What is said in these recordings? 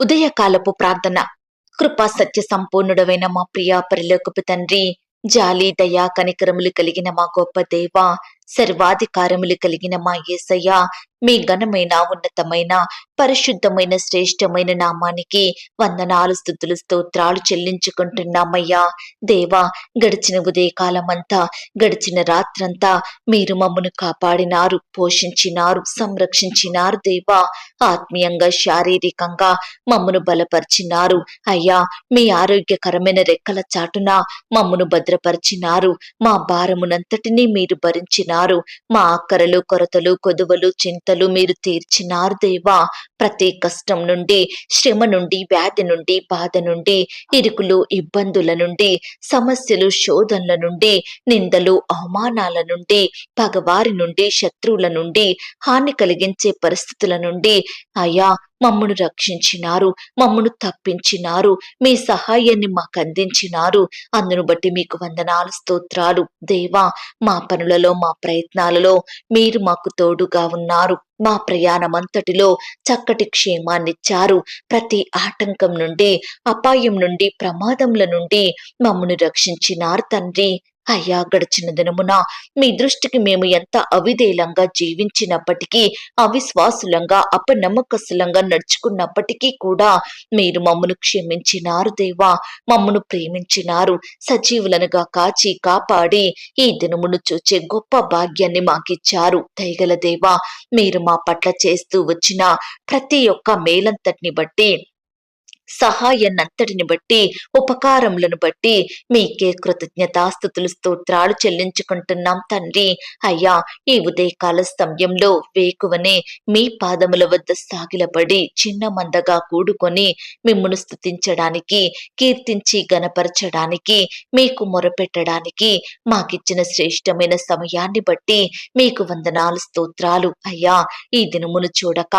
ఉదయకాలపు ప్రార్థన. కృపా సత్య సంపూర్ణుడవైన మా ప్రియా పరిలోకపు తండ్రి జాలి దయా కనికరములు కలిగిన మా గొప్ప దేవ సర్వాధికారములు కలిగిన మా యేసయ్య మీ ఘనమైన ఉన్నతమైన పరిశుద్ధమైన శ్రేష్టమైన నామానికి వందనాలు స్థుతులు స్తోత్రాలు చెల్లించుకుంటున్నామయ్యా. దేవా గడిచిన ఉదయకాలమంతా గడిచిన రాత్రంతా మీరు మమ్మను కాపాడినారు పోషించినారు సంరక్షించినారు దేవా. ఆత్మీయంగా శారీరకంగా మమ్మను బలపరిచినారు. అయ్యా మీ ఆరోగ్యకరమైన రెక్కల చాటున మమ్మను భద్రపరిచినారు. మా భారమునంతటినీ మీరు భరించినారు. మా అక్కరలు కొరతలు కొదువలు చింతలు మీరు తీర్చినారు దేవా. ప్రతి కష్టం నుండి శ్రమ నుండి వ్యాధి నుండి బాధ నుండి ఇరుకులు ఇబ్బందుల నుండి సమస్యలు శోధనల నుండి నిందలు అవమానాల నుండి పగవారి నుండి శత్రువుల నుండి హాని కలిగించే పరిస్థితుల నుండి అయా మమ్మను రక్షించినారు మమ్మను తప్పించినారు మీ సహాయాన్ని మాకు అందించినారు అందును బట్టి మీకు వందనాలు స్తోత్రాలు. దేవా మా పనులలో మా ప్రయత్నాలలో మీరు మాకు తోడుగా ఉన్నారు. మా ప్రయాణమంతటిలో చక్కటి క్షేమాన్నిచ్చారు. ప్రతి ఆటంకం నుండి అపాయం నుండి ప్రమాదముల నుండి మమ్మను రక్షించినారు తండ్రి. అయ్యా గడిచిన దినమున మీ దృష్టికి మేము ఎంత అవిధేలంగా జీవించినప్పటికీ అవిశ్వాసులంగా అపనమ్మకస్తులంగా నడుచుకున్నప్పటికీ కూడా మీరు మమ్మను క్షమించినారు దేవా. మమ్మను ప్రేమించినారు. సజీవులనుగా కాచి కాపాడి ఈ దినమును చూచే గొప్ప భాగ్యాన్ని మాకిచ్చారు. దయగల దేవా మీరు మా పట్ల చేస్తూ వచ్చిన ప్రతి ఒక్క మేలంతటిని బట్టి సహాయాన్నంతటిని బట్టి ఉపకారములను బట్టి మీకే కృతజ్ఞతాస్థుతులు స్తోత్రాలు చెల్లించుకుంటున్నాం తండ్రి. అయ్యా ఈ ఉదయకాల సమయంలో వేకువనే మీ పాదముల వద్ద సాగిలపడి చిన్న మందగా కూడుకొని మిమ్మును స్తుతించడానికి కీర్తించి గనపరచడానికి మీకు మొరపెట్టడానికి మాకిచ్చిన శ్రేష్టమైన సమయాన్ని బట్టి మీకు వందనాలు స్తోత్రాలు. అయ్యా ఈ దినమును చూడక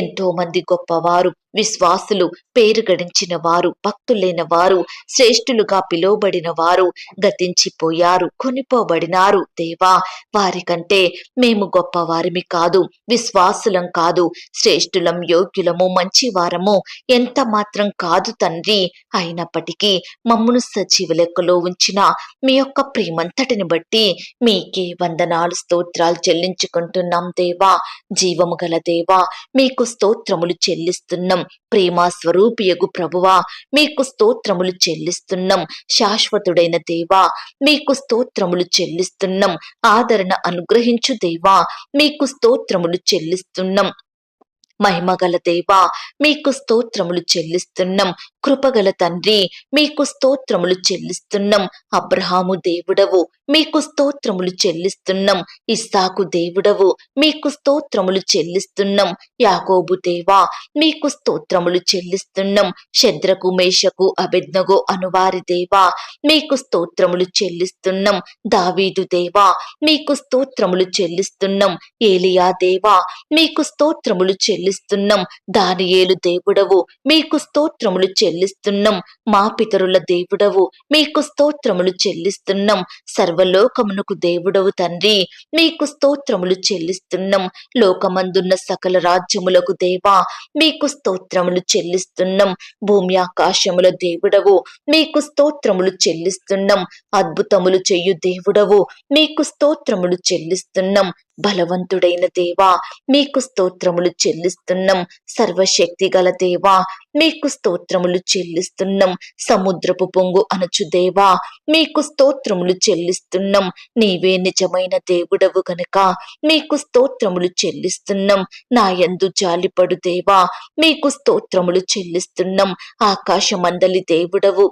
ఎంతో మంది గొప్పవారు విశ్వాసులు పేరు గడించిన వారు భక్తులైన వారు శ్రేష్ఠులుగా పిలువబడిన వారు గతించిపోయారు కొనిపోబడినారు. దేవా వారికంటే మేము గొప్పవారిమి కాదు విశ్వాసులం కాదు శ్రేష్ఠులం యోగ్యులము మంచివారము ఎంత మాత్రం కాదు తండ్రి. అయినప్పటికీ మమ్మను సజీవ లెక్కలో ఉంచిన మీ యొక్క ప్రేమంతటిని బట్టి మీకే వందనాలు స్తోత్రాలు చెల్లించుకుంటున్నాం దేవా. జీవము గల దేవా మీకు స్తోత్రములు చెల్లిస్తున్నాం. ప్రేమ స్వరూపియగు ప్రభువా మీకు స్తోత్రములు చెల్లిస్తున్నాం. శాశ్వతుడైన దేవా మీకు స్తోత్రములు చెల్లిస్తున్నాం. ఆదరణ అనుగ్రహించు దేవా మీకు స్తోత్రములు చెల్లిస్తున్నాం. మహిమగల దేవా మీకు స్తోత్రములు చెల్లిస్తున్నాం. కృపగల తండ్రి మీకు స్తోత్రములు చెల్లిస్తున్నాం. అబ్రహాము దేవుడవు మీకు స్తోత్రములు చెల్లిస్తున్నాం. ఇస్సాకు దేవుడవు మీకు స్తోత్రములు చెల్లిస్తున్నాం. యాకోబు దేవా మీకు స్తోత్రములు చెల్లిస్తున్నాం. శద్రకు మేషకు అభిజ్ఞగో అనువారి దేవా మీకు స్తోత్రములు చెల్లిస్తున్నాం. దావీదు దేవా మీకు స్తోత్రములు చెల్లిస్తున్నాం. ఏలియా దేవా మీకు స్తోత్రములు చెల్లిస్తున్నాం. దానియేలు దేవుడవు మీకు స్తోత్రములు చెల్లి చెల్లిస్తున్నాం. మా పితరుల దేవుడవు మీకు స్తోత్రములు చెల్లిస్తున్నాం. సర్వలోకమునకు దేవుడవు తండ్రి మీకు స్తోత్రములు చెల్లిస్తున్నాం. లోకమందున్న సకల రాజ్యములకు దేవా మీకు స్తోత్రములు చెల్లిస్తున్నాం. భూమి ఆకాశముల దేవుడవు మీకు స్తోత్రములు చెల్లిస్తున్నాం. అద్భుతములు చెయ్యు దేవుడవు మీకు స్తోత్రములు చెల్లిస్తున్నాం. బలవంతుడైన దేవా మీకు స్తోత్రములు చెల్లిస్తున్నాం. సర్వశక్తి గల దేవా మీకు స్తోత్రములు చెల్లిస్తున్నాం. సముద్రపు పొంగు అనచు దేవా మీకు స్తోత్రములు చెల్లిస్తున్నాం. నీవే నిజమైన దేవుడవు గనుక మీకు స్తోత్రములు చెల్లిస్తున్నాం. నా యందు జాలిపడు దేవా మీకు స్తోత్రములు చెల్లిస్తున్నాం. ఆకాశమందలి దేవుడవు.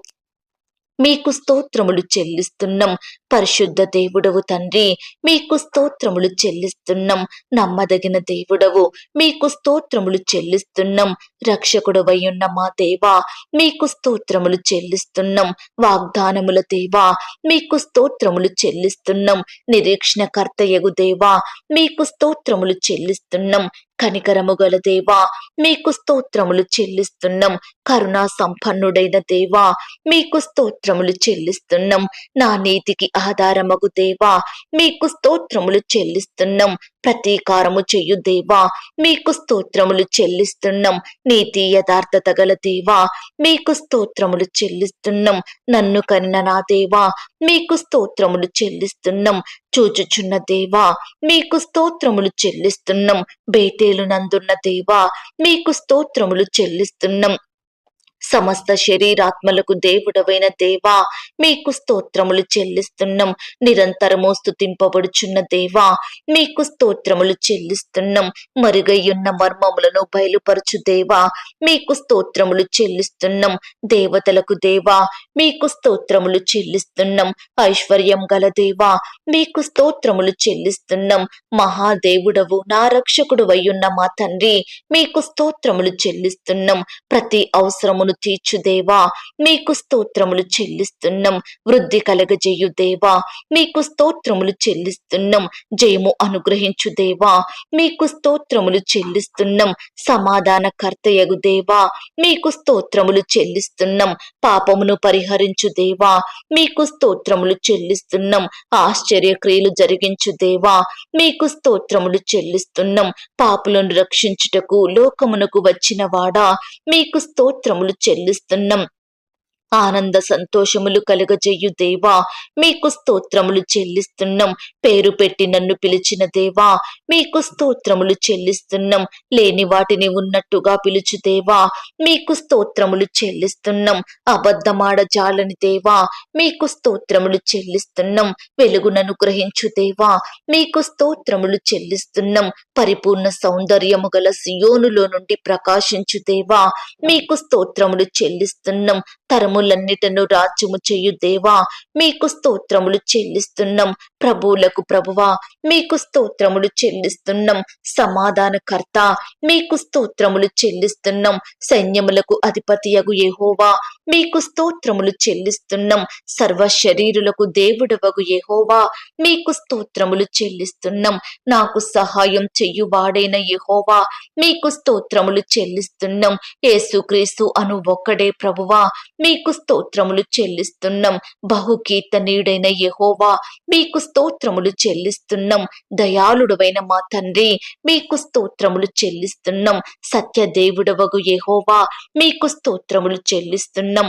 మీకు స్తోత్రములు చెల్లిస్తున్నాం. పరిశుద్ధ దేవుడవు తండ్రి మీకు స్తోత్రములు చెల్లిస్తున్నాం. నమ్మదగిన దేవుడవు మీకు స్తోత్రములు చెల్లిస్తున్నాం. రక్షకుడవై ఉన్న మా దేవా మీకు స్తోత్రములు చెల్లిస్తున్నాం. వాగ్దానముల దేవా మీకు స్తోత్రములు చెల్లిస్తున్నాం. నిరీక్షణకర్తయగు దేవా మీకు స్తోత్రములు చెల్లిస్తున్నాం. కనికరము గల దేవా మీకు స్తోత్రములు చెల్లిస్తున్నాం. కరుణా సంపన్నుడైన దేవా మీకు స్తోత్రములు చెల్లిస్తున్నాం. నా నీతికి ఆధారమగు దేవా మీకు స్తోత్రములు చెల్లిస్తున్నాం. ప్రతీకారము చెయ్యు దేవా. మీకు స్తోత్రములు చెల్లిస్తున్నాం. నీతి యథార్థత గల దేవా. మీకు స్తోత్రములు చెల్లిస్తున్నాం. నన్ను కనిన నా దేవా. మీకు స్తోత్రములు చెల్లిస్తున్నాం. చూచుచున్న దేవా. మీకు స్తోత్రములు చెల్లిస్తున్నాం. బేటేలు నందున్న దేవా. మీకు స్తోత్రములు చెల్లిస్తున్నాం. సమస్త శరీరాత్మలకు దేవుడవైన దేవా మీకు స్తోత్రములు చెల్లిస్తున్నాం. నిరంతరము స్థుతింపబడుచున్న దేవా మీకు స్తోత్రములు చెల్లిస్తున్నాం. మరుగయ్యున్న మర్మములను బయలుపరచు దేవా మీకు స్తోత్రములు చెల్లిస్తున్నాం. దేవతలకు దేవా మీకు స్తోత్రములు చెల్లిస్తున్నాం. ఐశ్వర్యం గల దేవా మీకు స్తోత్రములు చెల్లిస్తున్నాం. మహాదేవుడవు నా రక్షకుడు వయ్యున్న మా తండ్రి మీకు స్తోత్రములు చెల్లిస్తున్నాం. ప్రతి అవసరమును తీర్చుదేవా. మీకు స్తోత్రములు చెల్లిస్తున్నాం. వృద్ధి కలగజేయు దేవా. మీకు స్తోత్రములు చెల్లిస్తున్నాం. జయము అనుగ్రహించు దేవా. మీకు స్తోత్రములు చెల్లిస్తున్నాం. సమాధాన కర్తయగు దేవా. మీకు స్తోత్రములు చెల్లిస్తున్నాం. పాపమును పరిహరించు దేవా. మీకు స్తోత్రములు చెల్లిస్తున్నాం. ఆశ్చర్యక్రియలు జరిగించు దేవా. మీకు స్తోత్రములు చెల్లిస్తున్నాం. పాపులను రక్షించుటకు లోకమునకు వచ్చిన వాడా. మీకు స్తోత్రములు చెల్లిస్తున్నాం. ఆనంద సంతోషములు కలుగజేయు దేవా. మీకు స్తోత్రములు చెల్లిస్తున్నాం. పేరు పెట్టి నన్ను పిలిచిన దేవా. మీకు స్తోత్రములు చెల్లిస్తున్నాం. లేని వాటిని ఉన్నట్టుగా పిలుచు దేవా. మీకు స్తోత్రములు చెల్లిస్తున్నాం. అబద్ధమాడ జాలని దేవా. మీకు స్తోత్రములు చెల్లిస్తున్నాం. వెలుగునను గ్రహించు దేవా. మీకు స్తోత్రములు చెల్లిస్తున్నాం. పరిపూర్ణ సౌందర్యము గల సియోనులో నుండి ప్రకాశించు దేవా. మీకు స్తోత్రములు చెల్లిస్తున్నాం. తరములన్నిటను రాజ్యము చేయు దేవా మీకు స్తోత్రములు చెల్లిస్తున్నాం. ప్రభువులకు ప్రభువా మీకు స్తోత్రములు చెల్లిస్తున్నాం. సమాధానకర్త మీకు స్తోత్రములు చెల్లిస్తున్నాం. సైన్యములకు అధిపతియగు ఏహోవా మీకు స్తోత్రములు చెల్లిస్తున్నాం. సర్వ శరీరులకు దేవుడవగు ఏహోవా మీకు స్తోత్రములు చెల్లిస్తున్నాం. నాకు సహాయం చెయ్యువాడైన యహోవా మీకు స్తోత్రములు చెల్లిస్తున్నాం. యేసుక్రీస్తు అను ఒక్కడే ప్రభువా మీకు స్తోత్రములు చెల్లిస్తున్నాం. బహుకీర్తనీయుడైన యహోవా మీకు స్తోత్రములు చెల్లిస్తున్నాం. దయాళుడవైన మా తండ్రి మీకు స్తోత్రములు చెల్లిస్తున్నాం. సత్యదేవుడవగు యహోవా మీకు స్తోత్రములు చెల్లిస్తున్నాం.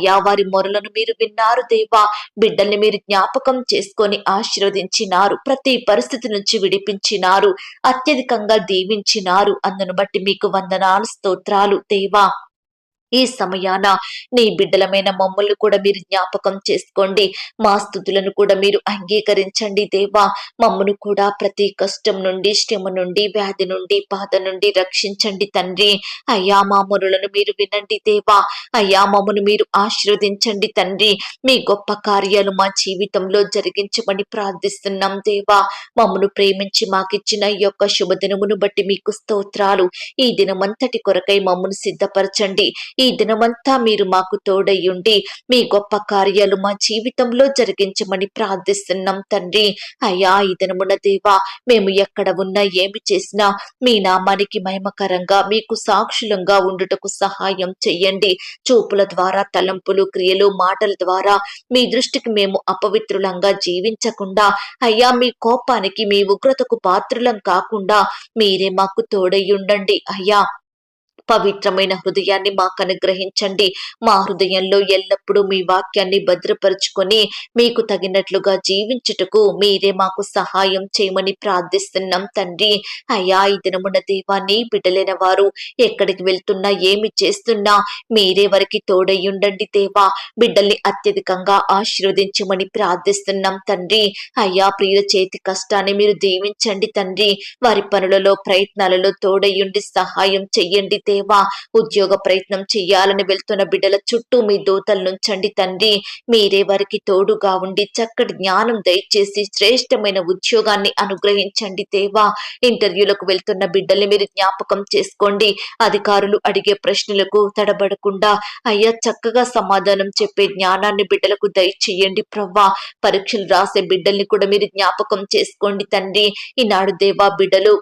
వారి మొరలను మీరు విన్నారు దేవా. బిడ్డల్ని మీరు జ్ఞాపకం చేసుకొని ఆశీర్వదించినారు. ప్రతి పరిస్థితి నుంచి విడిపించినారు. అత్యధికంగా దీవించినారు. అందును బట్టి మీకు వందనాలు స్తోత్రాలు దేవా. ఈ సమయాన నీ బిడ్డలమైన మమ్మల్ని కూడా మీరు జ్ఞాపకం చేసుకోండి. మా స్థుతులను కూడా మీరు అంగీకరించండి దేవా. మమ్మను కూడా ప్రతి కష్టం నుండి శ్రమ నుండి వ్యాధి నుండి బాధ నుండి రక్షించండి తండ్రి. అయ్యా మా మీరు వినండి దేవా. అయ్యా మమ్మను మీరు ఆశీర్వదించండి తండ్రి. మీ గొప్ప కార్యాలు మా జీవితంలో జరిగించమని ప్రార్థిస్తున్నాం దేవా. మమ్మను ప్రేమించి మాకిచ్చిన ఈ యొక్క శుభదినమును బట్టి మీకు స్తోత్రాలు. ఈ దినమంతటి కొరకై మమ్మను సిద్ధపరచండి. ఈ దినమంతా మీరు మాకు తోడయ్యుండి మీ గొప్ప కార్యాలు మా జీవితంలో జరిగించమని ప్రార్థిస్తున్నాం తండ్రి. అయ్యా ఈ దినమున దేవా మేము ఎక్కడ ఉన్నా ఏమి చేసినా మీ నామానికి మహిమకరంగా మీకు సాక్షులంగా ఉండుటకు సహాయం చెయ్యండి. చూపుల ద్వారా తలంపులు క్రియలు మాటల ద్వారా మీ దృష్టికి మేము అపవిత్రులంగా జీవించకుండా అయ్యా మీ కోపానికి మీ ఉగ్రతకు పాత్రులం కాకుండా మీరే మాకు తోడయ్యుండండి. అయ్యా పవిత్రమైన హృదయాన్ని మాకు అనుగ్రహించండి. మా హృదయంలో ఎల్లప్పుడూ మీ వాక్యాన్ని భద్రపరుచుకొని మీకు తగినట్లుగా జీవించుటకు మీరే మాకు సహాయం చేయమని ప్రార్థిస్తున్నాం తండ్రి. అయ్యా ఈ దినమున దేవాన్ని నీ బిడ్డలైన వారు ఎక్కడికి వెళ్తున్నా ఏమి చేస్తున్నా మీరే వారికి తోడయ్యుండండి దేవా. బిడ్డల్ని అత్యధికంగా ఆశీర్వదించమని ప్రార్థిస్తున్నాం తండ్రి. అయ్యా ప్రియుల చేతి కష్టాన్ని మీరు దీవించండి తండ్రి. వారి పనులలో ప్రయత్నాలలో తోడయ్యుండి సహాయం చెయ్యండి దేవా ఉద్యోగ ప్రయత్నం చెయ్యాలని వెళ్తున్న బిడ్డల చుట్టూ మీ దూతలు నుంచండి తండ్రి మీరే వారికి తోడుగా ఉండి చక్కటి జ్ఞానం దయచేసి శ్రేష్టమైన ఉద్యోగాన్ని అనుగ్రహించండి దేవా. ఇంటర్వ్యూలకు వెళ్తున్న బిడ్డల్ని మీరు జ్ఞాపకం చేసుకోండి. అధికారులు అడిగే ప్రశ్నలకు తడబడకుండా అయ్యా చక్కగా సమాధానం చెప్పే జ్ఞానాన్ని బిడ్డలకు దయచేయండి ప్రవ్వా. పరీక్షలు రాసే బిడ్డల్ని కూడా మీరు జ్ఞాపకం చేసుకోండి తండ్రి. ఈనాడు దేవా బిడ్డలు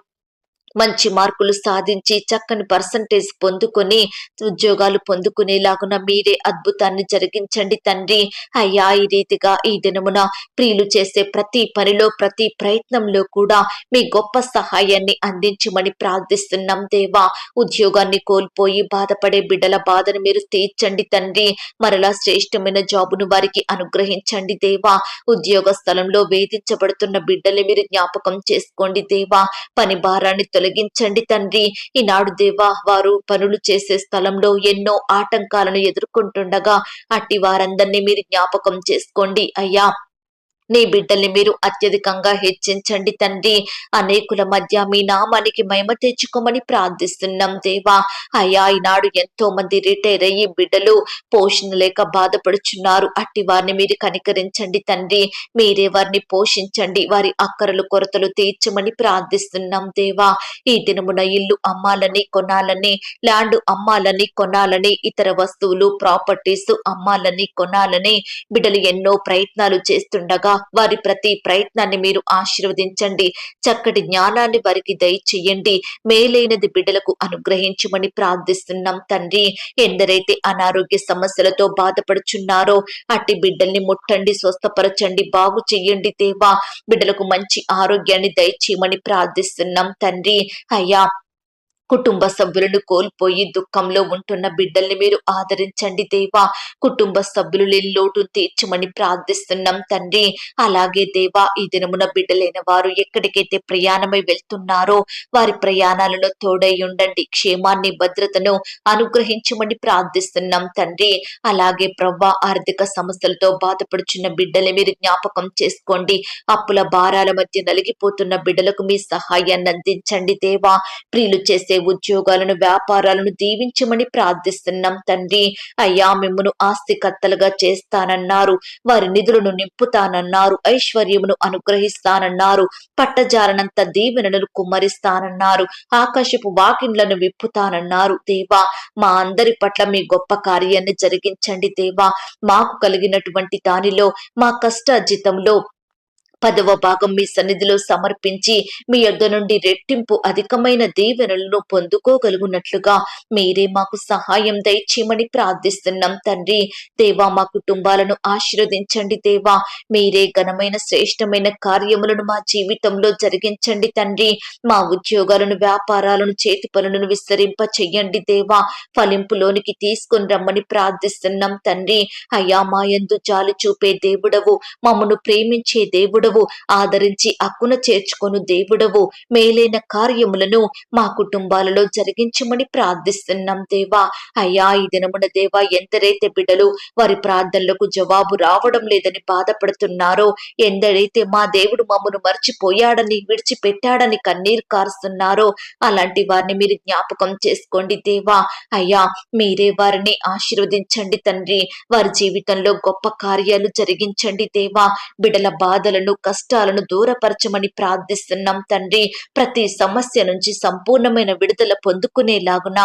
మంచి మార్కులు సాధించి చక్కని పర్సంటేజ్ పొందుకొని ఉద్యోగాలు పొందుకునేలాగున మీరే అద్భుతాన్ని జరిగించండి తండ్రి. అయ్యా ఈ రీతిగా ఈ దినమున ప్రియులు చేసే ప్రతి పనిలో ప్రతి ప్రయత్నంలో కూడా మీ గొప్ప సహాయాన్ని అందించమని ప్రార్థిస్తున్నాం దేవా. ఉద్యోగాన్ని కోల్పోయి బాధపడే బిడ్డల బాధను మీరు తీర్చండి తండ్రి. మరలా శ్రేష్టమైన జాబును వారికి అనుగ్రహించండి దేవా. ఉద్యోగ స్థలంలో వేధించబడుతున్న బిడ్డలే మీరు జ్ఞాపకం చేసుకోండి దేవా. పని భారాన్ని తొలగించండి తండ్రి. ఈనాడు దేవా వారు పనులు చేసే స్థలంలో ఎన్నో ఆటంకాలను ఎదుర్కొంటుండగా అట్టి వారందరినీ మీరు జ్ఞాపకం చేసుకోండి అయ్యా. నీ బిడ్డల్ని మీరు అత్యధికంగా హెచ్చించండి తండ్రి. అనేకుల మధ్య మీ నామానికి మహిమ తెచ్చుకోమని ప్రార్థిస్తున్నాం దేవా. అయ్యా ఈనాడు ఎంతో మంది రిటైర్ అయ్యి బిడ్డలు పోషణ లేక బాధపడుచున్నారు. అట్టి వారిని మీరు కనికరించండి తండ్రి. మీరే వారిని పోషించండి. వారి అక్కరలు కొరతలు తీర్చమని ప్రార్థిస్తున్నాం దేవా. ఈ దినమున ఇల్లు అమ్మాలని కొనాలని ల్యాండ్ అమ్మాలని కొనాలని ఇతర వస్తువులు ప్రాపర్టీస్ అమ్మాలని కొనాలని బిడ్డలు ఎన్నో ప్రయత్నాలు చేస్తుండగా వారి ప్రతి ప్రయత్నాన్ని మీరు ఆశీర్వదించండి. చక్కటి జ్ఞానాన్ని వారికి దయచేయండి. మేలైనది బిడ్డలకు అనుగ్రహించమని ప్రార్థిస్తున్నాం తండ్రి. ఎందరైతే అనారోగ్య సమస్యలతో బాధపడుచున్నారో అట్టి బిడ్డల్ని ముట్టండి స్వస్థపరచండి బాగు చెయ్యండి దేవా. బిడ్డలకు మంచి ఆరోగ్యాన్ని దయచేయమని ప్రార్థిస్తున్నాం తండ్రి. అయ్యా కుటుంబ సభ్యులను కోల్పోయి దుఃఖంలో ఉంటున్న బిడ్డల్ని మీరు ఆదరించండి దేవా. కుటుంబ సభ్యులు లేని లోటు తీర్చమని ప్రార్థిస్తున్నాం తండ్రి. అలాగే దేవా ఈ దినమున బిడ్డలైన వారు ఎక్కడికైతే ప్రయాణమై వెళ్తున్నారో వారి ప్రయాణాలలో తోడై ఉండండి. క్షేమాన్ని భద్రతను అనుగ్రహించమని ప్రార్థిస్తున్నాం తండ్రి. అలాగే ప్రవ్వా ఆర్థిక సమస్యలతో బాధపడుచున్న బిడ్డలే మీరు జ్ఞాపకం చేసుకోండి. అప్పుల భారాల మధ్య నలిగిపోతున్న బిడ్డలకు మీ సహాయాన్ని అందించండి దేవా. ప్రియులు చేసే ఉద్యోగాలను వ్యాపారాలను దీవించమని ప్రార్థిస్తున్నాం తండ్రి. అయ్యా మిమ్మను ఆస్తికర్తలుగా చేస్తానన్నారు. వారి నిధులను నింపుతానన్నారు. ఐశ్వర్యమును అనుగ్రహిస్తానన్నారు. పట్టజాలనంత దీవెనలను కుమ్మరిస్తానన్నారు. ఆకాశపు వాకిండ్లను విప్పుతానన్నారు. దేవా మా అందరి పట్ల మీ గొప్ప కార్యాన్ని జరిగించండి దేవా. మాకు కలిగినటువంటి దానిలో మా కష్టార్జితంలో పదవ భాగం మీ సన్నిధిలో సమర్పించి మీ యొద్ద నుండి రెట్టింపు అధికమైన దీవెనలను పొందుకోగలుగునట్లుగా మీరే మాకు సహాయం దయచేయమని ప్రార్థిస్తున్నాం తండ్రి. దేవా మా కుటుంబాలను ఆశీర్వదించండి దేవా. మీరే ఘనమైన శ్రేష్టమైన కార్యములను మా జీవితంలో జరిగించండి తండ్రి. మా ఉద్యోగాలను వ్యాపారాలను చేతి పనులను విస్తరింప చెయ్యండి దేవా. ఫలింపులోనికి తీసుకుని రమ్మని ప్రార్థిస్తున్నాం తండ్రి. అయ్యా మా యందు జాలి చూపే దేవుడవు. మమ్మను ప్రేమించే దేవుడు దేవుడవు. ఆదరించి అక్కున చేర్చుకొను దేవుడవు. మేలైన కార్యములను మా కుటుంబాలలో జరిగించమని ప్రార్థిస్తున్నాం దేవా. అయ్యా ఈ దినమున దేవా ఎందరైతే బిడ్డలు వారి ప్రార్థనలకు జవాబు రావడం లేదని బాధపడుతున్నారో ఎందరైతే మా దేవుడు మమ్మను మర్చిపోయాడని విడిచిపెట్టాడని కన్నీరు కారుస్తున్నారో అలాంటి వారిని మీరు జ్ఞాపకం చేసుకోండి దేవా. అయ్యా మీరే వారిని ఆశీర్వదించండి తండ్రి. వారి జీవితంలో గొప్ప కార్యాలు జరిగించండి దేవా. బిడల బాధలను కష్టాలను దూరపరచమని ప్రార్థిస్తున్నాం తండ్రి. ప్రతి సమస్య నుంచి సంపూర్ణమైన విడుదల పొందుకునేలాగున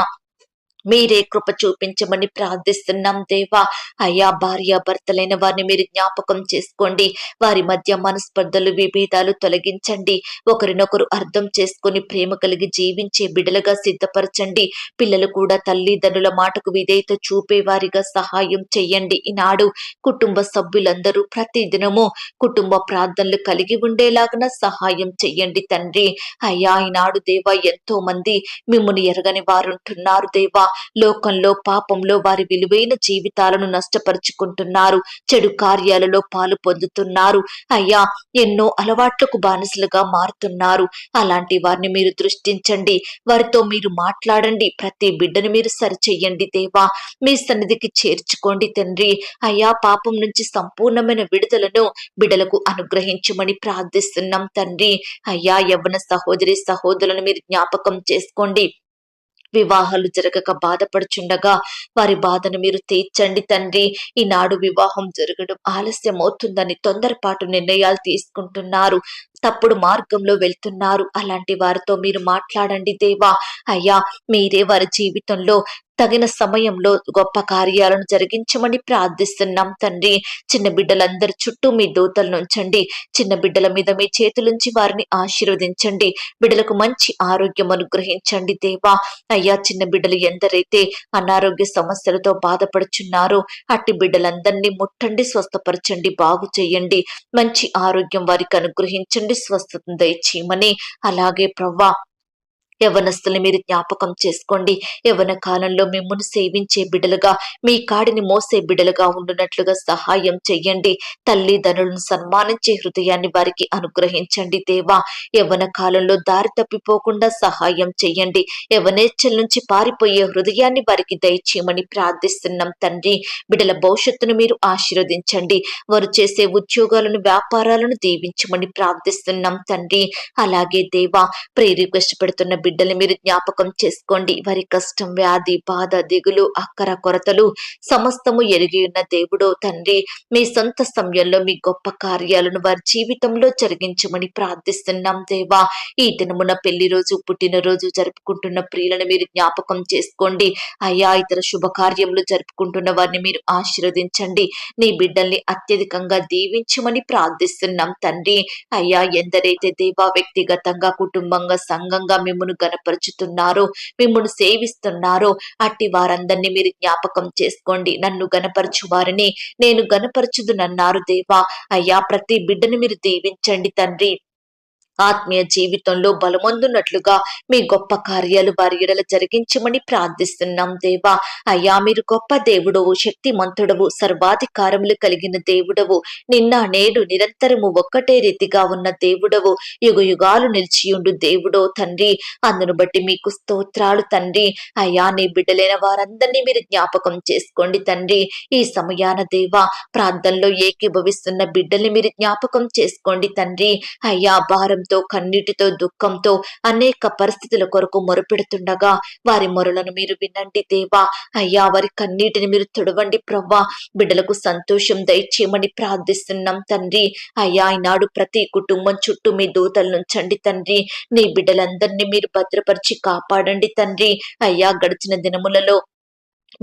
మీరే కృప చూపించమని ప్రార్థిస్తున్నాం దేవా. అయ్యా భార్య భర్తలైన వారిని మీరు జ్ఞాపకం చేసుకోండి. వారి మధ్య మనస్పర్ధలు విభేదాలు తొలగించండి. ఒకరినొకరు అర్థం చేసుకొని ప్రేమ కలిగి జీవించే బిడలుగా సిద్ధపరచండి. పిల్లలు కూడా తల్లిదండ్రుల మాటకు విధేయత చూపేవారిగా సహాయం చెయ్యండి. ఈనాడు కుటుంబ సభ్యులందరూ ప్రతి దినము కుటుంబ ప్రార్థనలు కలిగి ఉండేలాగా సహాయం చెయ్యండి తండ్రి. అయ్యా ఈనాడు దేవా ఎంతో మంది మిమ్మల్ని ఎరగని వారుంటున్నారు దేవా. లోకంలో పాపంలో వారి విలువైన జీవితాలను నష్టపరుచుకుంటున్నారు. చెడు కార్యాలలో పాలు పొందుతున్నారు. అయ్యా ఎన్నో అలవాట్లకు బానిసలుగా మారుతున్నారు. అలాంటి వారిని మీరు దృష్టించండి. వారితో మీరు మాట్లాడండి. ప్రతి బిడ్డను మీరు సరిచెయ్యండి దేవా. మీ సన్నిధికి చేర్చుకోండి తండ్రి. అయ్యా పాపం నుంచి సంపూర్ణమైన విడుదలను బిడలకు అనుగ్రహించమని ప్రార్థిస్తున్నాం తండ్రి. అయ్యా యవ్వన సహోదరి సహోదరులను మీరు జ్ఞాపకం చేసుకోండి. వివాహాలు జరగక బాధపడుచుండగా వారి బాధను మీరు తీర్చండి తండ్రి. ఈనాడు వివాహం జరగడం ఆలస్యం అవుతుందని తొందరపాటు నిర్ణయాలు తీసుకుంటున్నారు. తప్పుడు మార్గంలో వెళ్తున్నారు. అలాంటి వారితో మీరు మాట్లాడండి దేవా. అయ్యా మీరే వారి జీవితంలో తగిన సమయంలో గొప్ప కార్యాలను జరిగించమని ప్రార్థిస్తున్నాం తండ్రి. చిన్న బిడ్డలందరి చుట్టూ మీ దూతలను ఉంచండి. చిన్న బిడ్డల మీద మీ చేతులుంచి వారిని ఆశీర్వదించండి. బిడ్డలకు మంచి ఆరోగ్యం అనుగ్రహించండి దేవా. అయ్యా చిన్న బిడ్డలు ఎందరైతే అనారోగ్య సమస్యలతో బాధపడుచున్నారో అట్టి బిడ్డలందరినీ ముట్టండి స్వస్థపరచండి బాగు చేయండి. మంచి ఆరోగ్యం వారికి అనుగ్రహించండి స్వస్థత దయచేయమని. అలాగే ప్రవ్వా యవనస్తుల్ని మీరు జ్ఞాపకం చేసుకోండి. యవన కాలంలో మిమ్మల్ని సేవించే బిడ్డలుగా మీ కాడిని మోసే బిడ్డలుగా ఉండునట్లుగా సహాయం చెయ్యండి. తల్లిదండ్రులను సన్మానించే హృదయాన్ని వారికి అనుగ్రహించండి దేవా. యవన కాలంలో దారి తప్పిపోకుండా సహాయం చెయ్యండి. యవనేచ్చల నుంచి పారిపోయే హృదయాన్ని వారికి దయచేయమని ప్రార్థిస్తున్నాం తండ్రి. బిడ్డల భవిష్యత్తును మీరు ఆశీర్వదించండి. వారు చేసే ఉద్యోగాలను వ్యాపారాలను దీవించమని ప్రార్థిస్తున్నాం తండ్రి. అలాగే దేవా ప్రేరిక్వెస్ట్ పెడుతున్న బిడ్డల్ని మీరు జ్ఞాపకం చేసుకోండి. వారి కష్టం వ్యాధి బాధ దిగులు అక్కర కొరతలు సమస్తము ఎరిగి ఉన్న దేవుడో తండ్రి మీ సొంత సమయంలో మీ గొప్ప కార్యాలను వారి జీవితంలో జరిగించమని ప్రార్థిస్తున్నాం దేవా. ఈ దినమున పెళ్ళి రోజు పుట్టినరోజు జరుపుకుంటున్న ప్రియులను మీరు జ్ఞాపకం చేసుకోండి. అయ్యా ఇతర శుభకార్యములు జరుపుకుంటున్న వారిని మీరు ఆశీర్వదించండి. నీ బిడ్డల్ని అత్యధికంగా దీవించమని ప్రార్థిస్తున్నాం తండ్రి. అయ్యా ఎందరైతే దేవా వ్యక్తిగతంగా కుటుంబంగా సంఘంగా మిమ్మల్ని గనపరుచుతున్నారో మిమ్మల్ని సేవిస్తున్నారో అట్టి వారందరినీ మీరు జ్ఞాపకం చేసుకోండి. నన్ను గనపరచు వారిని నేను గనపరచుదునన్నారు దేవా. అయ్యా ప్రతి బిడ్డను మీరు దీవించండి తండ్రి. ఆత్మీయ జీవితంలో బలమొందున్నట్లుగా మీ గొప్ప కార్యాలు వారి ఎడల జరిగించమని ప్రార్థిస్తున్నాం దేవా. అయ్యా మీరు గొప్ప దేవుడవు శక్తిమంతుడవు సర్వాధికారములు కలిగిన దేవుడవు. నిన్న నేడు నిరంతరము ఒక్కటే రీతిగా ఉన్న దేవుడవు. యుగ యుగాలు నిలిచియుండు దేవుడో తండ్రి. అందును బట్టి మీకు స్తోత్రాలు తండ్రి. అయ్యా నీ బిడ్డలైన వారందరినీ మీరు జ్ఞాపకం చేసుకోండి తండ్రి. ఈ సమయాన దేవా ప్రాంతంలో ఏకీభవిస్తున్న బిడ్డల్ని మీరు జ్ఞాపకం చేసుకోండి తండ్రి. అయ్యా భారం బాధతో కన్నీటితో దుఃఖంతో అనేక పరిస్థితుల కొరకు మొరుపెడుతుండగా వారి మొరలను మీరు వినండి దేవా. అయ్యా వారి కన్నీటిని మీరు తుడవండి ప్రవ్వా. బిడ్డలకు సంతోషం దయచేయమని ప్రార్థిస్తున్నాం తండ్రి. అయ్యా ఈనాడు ప్రతి కుటుంబం చుట్టూ మీ దూతలు నుంచండి తండ్రి. నీ బిడ్డలందరినీ మీరు భద్రపరిచి కాపాడండి తండ్రి. అయ్యా గడిచిన దినములలో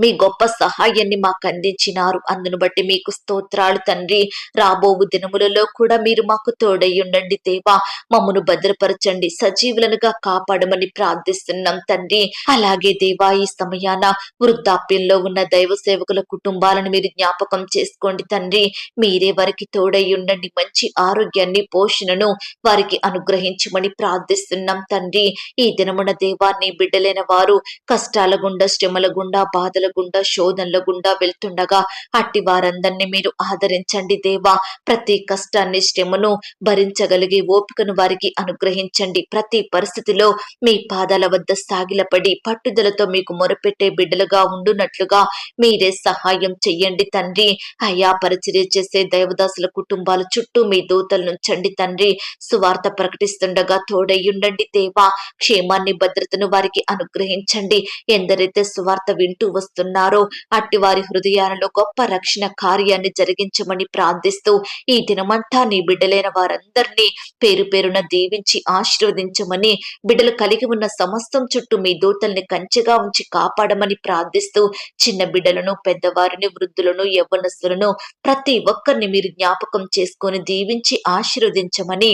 మీ గొప్ప సహాయాన్ని మాకు అందించినారు. అందును బట్టి మీకు స్తోత్రాలు తండ్రి. రాబోవు దినములలో కూడా మీరు మాకు తోడయ్యుండండి ఉండండి దేవా. మమ్మను భద్రపరచండి. సజీవులనుగా కాపాడమని ప్రార్థిస్తున్నాం తండ్రి. అలాగే దేవా ఈ సమయాన వృద్ధాప్యంలో ఉన్న దైవ సేవకుల కుటుంబాలను మీరు జ్ఞాపకం చేసుకోండి తండ్రి. మీరే వారికి తోడై ఉండండి. మంచి ఆరోగ్యాన్ని పోషణను వారికి అనుగ్రహించమని ప్రార్థిస్తున్నాం తండ్రి. ఈ దినమున దేవాన్ని బిడ్డలైన వారు కష్టాల గుండా శ్రమల గుండా బాధల బాధల గుండా శోధనల గుండా వెళ్తుండగా అట్టి వారందరినీ మీరు ఆదరించండి దేవా. ప్రతి కష్టాన్ని శ్రమను భరించగలిగే ఓపికను వారికి అనుగ్రహించండి. ప్రతి పరిస్థితిలో మీ పాదాల వద్ద సాగిలపడి పట్టుదలతో మీకు మొరపెట్టే బిడ్డలుగా ఉండునట్లుగా మీరే సహాయం చెయ్యండి తండ్రి. అయా పరిచర్య చేసే దైవదాసుల కుటుంబాల చుట్టూ మీ దూతలు నుంచండి తండ్రి. సువార్త ప్రకటిస్తుండగా తోడయ్యుండండి దేవా. క్షేమాన్ని భద్రతను వారికి అనుగ్రహించండి. ఎందరైతే సువార్త వింటూ వస్తు వస్తున్నారో అట్టి వారి హృదయాలలో గొప్ప రక్షణ కార్యాన్ని జరిగించమని ప్రార్థిస్తూ ఈ దినమంతా నీ బిడ్డలైన వారందరినీ పేరు పేరున దీవించి ఆశీర్వదించమని బిడ్డలు కలిగి ఉన్న సమస్తం చుట్టూ మీ దూతల్ని కంచెగా ఉంచి కాపాడమని ప్రార్థిస్తూ చిన్న బిడ్డలను పెద్దవారిని వృద్ధులను యవ్వనస్తులను ప్రతి ఒక్కరిని మీరు జ్ఞాపకం చేసుకొని దీవించి ఆశీర్వదించమని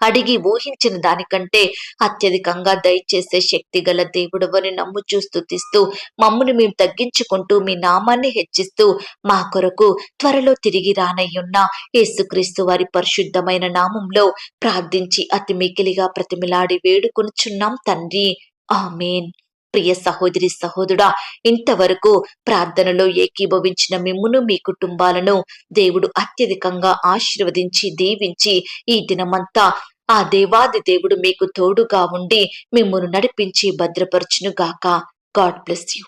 అడిగి ఊహించిన దానికంటే అత్యధికంగా దయచేసే శక్తి గల దేవుడవని నమ్ము స్థుతిస్తూ మమ్ముని మేము తగ్గించుకుంటూ మీ నామాన్ని హెచ్చిస్తూ మా కొరకు త్వరలో తిరిగి రానయ్యున్న యేసుక్రీస్తు వారి పరిశుద్ధమైన నామంలో ప్రార్థించి అతి మికిలిగా ప్రతిమిలాడి వేడుకొనుచున్నాం తండ్రి. ఆమెన్. ప్రియ సహోదరి సహోదరుడా ఇంతవరకు ప్రార్థనలో ఏకీభవించిన మిమ్మును మీ కుటుంబాలను దేవుడు అత్యధికంగా ఆశీర్వదించి దీవించి ఈ దినమంతా ఆ దేవాది దేవుడు మీకు తోడుగా ఉండి మిమ్మును నడిపించి భద్రపరచునుగాక. God bless you.